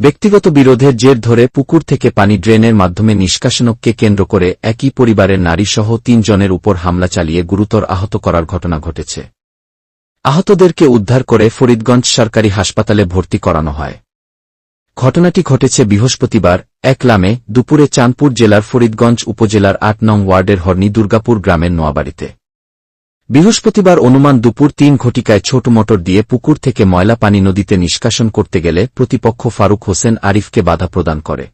ব্যক্তিগত বিরোধের জের ধরে পুকুর থেকে পানি ড্রেনের মাধ্যমে নিষ্কাশনকে কেন্দ্র করে একই পরিবারের নারীসহ তিনজনের উপর হামলা চালিয়ে গুরুতর আহত করার ঘটনা ঘটেছে। আহতদেরকে উদ্ধার করে ফরিদগঞ্জ সরকারি হাসপাতালে ভর্তি করানো হয়। ঘটনাটি ঘটেছে বৃহস্পতিবার, এক লামে, দুপুরে চাঁদপুর জেলার ফরিদগঞ্জ উপজেলার আট নং ওয়ার্ডের হর্নি দুর্গাপুর গ্রামের নোয়াবাড়িতে। বৃহস্পতিবার অনুমান দুপুর তিন ঘটিকায় ছোট মোটর দিয়ে পুকুর থেকে ময়লা পানি নদীতে নিষ্কাশন করতে গেলে প্রতিপক্ষ ফারুক হোসেন আরিফকে বাধা প্রদান করে।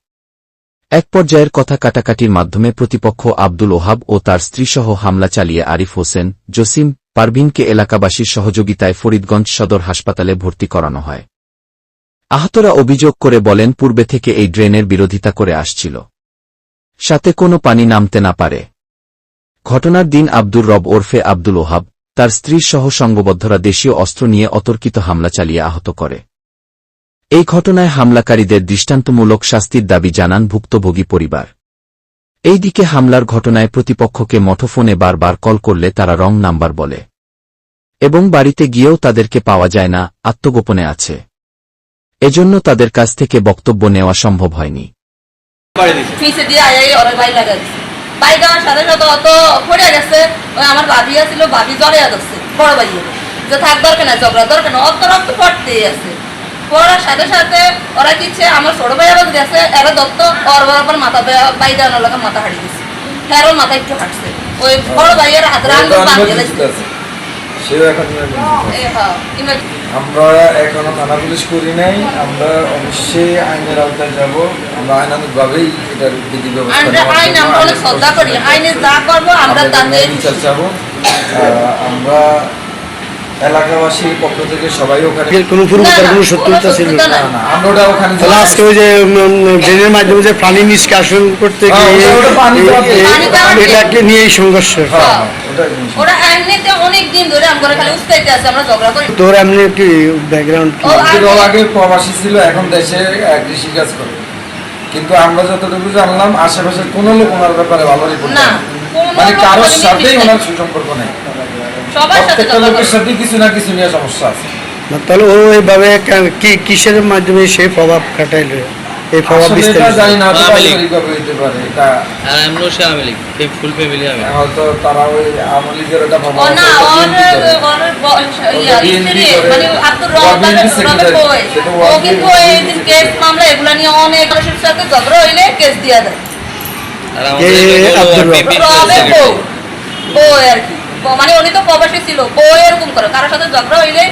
এক পর্যায়ের কথা কাটাকাটির মাধ্যমে প্রতিপক্ষ আব্দুল ওহাব ও তার স্ত্রীসহ হামলা চালিয়ে আরিফ হোসেন, জসিম, পারভিনকে এলাকাবাসীর সহযোগিতায় ফরিদগঞ্জ সদর হাসপাতালে ভর্তি করানো হয়। আহতরা অভিযোগ করে বলেন, পূর্বে থেকে এই ড্রেনের বিরোধিতা করে আসছিল। সাথে কোনো পানি নামতে না পারে। ঘটনার দিন আব্দুর রব ওরফে আব্দুল ওহাব তার স্ত্রীর সহ সঙ্গবদ্ধরা দেশীয় অস্ত্র নিয়ে অতর্কিত হামলা চালিয়ে আহত করে। এই ঘটনায় হামলাকারীদের দৃষ্টান্তমূলক শাস্তির দাবি জানান ভুক্তভোগী পরিবার। এই দিকে হামলার ঘটনায় প্রতিপক্ষকে মঠোফোনে বারবার কল করলে তারা রং নাম্বার বলে। এবং বাড়িতে গিয়েও তাদেরকে পাওয়া যায় না আত্মগোপনে আছে। এজন্য তাদের কাছ থেকে বক্তব্য নেওয়া সম্ভব হয়নি। বাড়ি আমার সাথে সাথে অত পড়ে গেছে। ওই আমার ভাবি আছিল ভাবি জ্বরে যাচ্ছে বড় ভাই যে থাক দরকার না ঝগড়া দরকার না অত রক্ত পড়তেই আছে। পড়ার সাথে সাথে ওরা কিচ্ছে আমার ছোট ভাই আবার গেছে এরা দত্ত ওর বরাবর মাথা বাই দেওয়ানোর লাগে মাথা হারিয়ে দিচ্ছে হ্যাঁ মাথা একটু হাঁটছে। ওই বড় ভাইয়ের হাত রান বাঁধিয়ে দিছে সেও এখন হ্যাঁ আমরা এখনও থানা পুলিশ করি নাই আমরা অবশ্যই আইনের আওতায় যাব। আমরা আইনানুগভাবেই এটার বিধি ব্যবস্থা চাবো। আমরা এলাকাবাসীর পক্ষ থেকে সবাই ওখানে কোনো পূর্বতার না, কোনো ছিল আমরা ওটা ওখানে তাহলে আজকে ওই যে উম, উম, ড্রেনের মাধ্যমে যে পানি নিষ্কাশন করতে হ্যাঁ, গিয়ে এটাকে নিয়েই সংঘর্ষ। হ্যাঁ, হ্যাঁ, ওরা এমনিতে অনেক ধরে আমরা খালি উস্তাইতে আছে আমরা ঝগড়া করি তোর এমনি কি ব্যাকগ্রাউন্ড ও, আগে প্রবাসী ছিল এখন দেশে আহ, কৃষিকাজ করে। কিন্তু আমরা যতটুকু জানলাম আশেপাশের কোনো লোক ওনার ব্যাপারে ভালো রিপোর্ট না, মানে কারোর মানে সাথেই ওনার। সুসম্পর্ক নেই। প্রত্যেকটা লোকের সাথে কিছু না কিছু নিয়ে সমস্যা আছে। তাহলে ও এইভাবে কি কিসের মাধ্যমে সেই প্রভাব খাটাইলো? এই এটা জানি না হয়তো আওয়ামী লীগ। হইতে পারে এটা আর এমনও সে আওয়ামী লীগ ফুল ফ্যামিলি আমি হয়তো তারা ওই আওয়ামী লীগের প্রভাব না। মানে আব্দুর। সেটা ও কিন্তু এই যে কেস মামলা এগুলা নিয়ে অনেক মানুষের সাথে ঝগড়া হইলে কেস দিয়া দেয় আর কে আব্দুর রব? রবের বউ বউ আর কি মানে উনি তো প্রবাসী ছিল বউ এরকম করে কারোর সাথে ঝগড়া হইলে